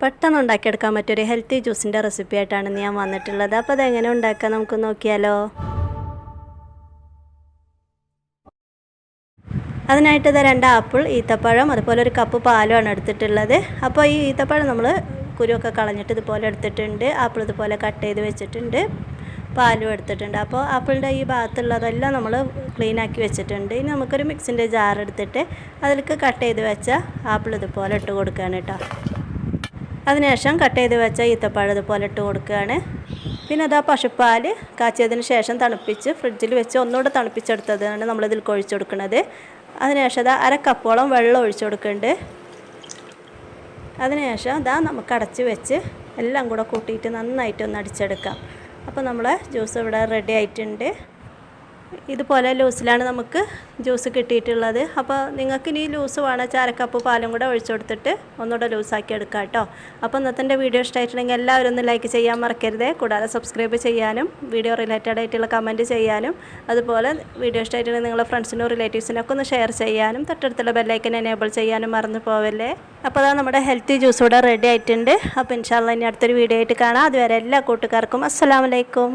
പെട്ടെന്ന് ഉണ്ടാക്കിയെടുക്കാൻ പറ്റിയൊരു ഹെൽത്തി ജ്യൂസിന്റെ റെസിപ്പി ആയിട്ടാണ് ഞാൻ വന്നിട്ടുള്ളത്. അപ്പോൾ അതെങ്ങനെ ഉണ്ടാക്കാം നമുക്ക് നോക്കിയാലോ? അതിനായിട്ട് ഇത് രണ്ട് ആപ്പിൾ ഈത്തപ്പഴം അതുപോലെ ഒരു കപ്പ് പാലുമാണ് എടുത്തിട്ടുള്ളത്. അപ്പോൾ ഈ ഈത്തപ്പഴം നമ്മൾ കുരുവൊക്കെ കളഞ്ഞിട്ട് ഇതുപോലെ എടുത്തിട്ടുണ്ട്. ആപ്പിൾ ഇതുപോലെ കട്ട് ചെയ്ത് വെച്ചിട്ടുണ്ട്. പാലും എടുത്തിട്ടുണ്ട്. അപ്പോൾ ആപ്പിളിന്റെ ഈ ഭാഗത്തുള്ളതെല്ലാം നമ്മൾ ക്ലീൻ ആക്കി വെച്ചിട്ടുണ്ട്. ഇനി നമുക്കൊരു മിക്സിന്റെ ജാർ എടുത്തിട്ട് അതിലേക്ക് കട്ട് ചെയ്ത് വെച്ച ആപ്പിൾ ഇതുപോലെ ഇട്ട് കൊടുക്കുകയാണ് കേട്ടോ. അതിനുശേഷം കട്ട് ചെയ്ത് വെച്ച ഈത്തപ്പഴം ഇതുപോലെ ഇട്ട് കൊടുക്കുകയാണ്. പിന്നെ അതാ പശുപ്പാൽ കാച്ചിയതിന് ശേഷം തണുപ്പിച്ച് ഫ്രിഡ്ജിൽ വെച്ച് ഒന്നുകൂടെ തണുപ്പിച്ചെടുത്തതാണ് നമ്മളിതിൽ കൊഴിച്ചു കൊടുക്കുന്നത്. അതിനുശേഷം അതാ അര കപ്പോളം വെള്ളം ഒഴിച്ചു കൊടുക്കുന്നുണ്ട്. അതിനുശേഷം അതാ നമുക്ക് അടച്ച് വെച്ച് എല്ലാം കൂടെ കൂട്ടിയിട്ട് നന്നായിട്ട് ഒന്ന് അടിച്ചെടുക്കാം. അപ്പോൾ നമ്മളെ ജ്യൂസ് ഇവിടെ റെഡി ആയിട്ടുണ്ട്. ഇതുപോലെ ലൂസിലാണ് നമുക്ക് ജ്യൂസ് കിട്ടിയിട്ടുള്ളത്. അപ്പോൾ നിങ്ങൾക്ക് ഇനി ലൂസ് വേണം ചാരക്കപ്പ് പാലും കൂടെ ഒഴിച്ചു കൊടുത്തിട്ട് ഒന്നുകൂടെ ലൂസാക്കി എടുക്കാം കേട്ടോ. അപ്പോൾ ഇന്നത്തെ വീഡിയോ ഇഷ്ടമായിട്ടുണ്ടെങ്കിൽ എല്ലാവരും ഒന്ന് ലൈക്ക് ചെയ്യാൻ മറക്കരുത്. കൂടാതെ സബ്സ്ക്രൈബ് ചെയ്യാനും വീഡിയോ റിലേറ്റഡ് ആയിട്ടുള്ള കമന്റ് ചെയ്യാനും അതുപോലെ വീഡിയോ ഇഷ്ടമായിട്ടുണ്ടെങ്കിൽ നിങ്ങളുടെ ഫ്രണ്ട്സിനും റിലേറ്റീവ്സിനും ഒക്കെ ഒന്ന് ഷെയർ ചെയ്യാനും തൊട്ടടുത്തുള്ള ബെല്ലൈക്കൻ എനേബിൾ ചെയ്യാനും മറന്നു പോവല്ലേ. അപ്പോൾ അതാ നമ്മുടെ ഹെൽത്തി ജ്യൂസ് കൂടെ റെഡി ആയിട്ടുണ്ട്. അപ്പോൾ ഇൻഷാല്ല ഇനി അടുത്തൊരു വീഡിയോ ആയിട്ട് കാണാം. അതുവരെ എല്ലാ കൂട്ടുകാർക്കും അസ്സലാമലൈക്കും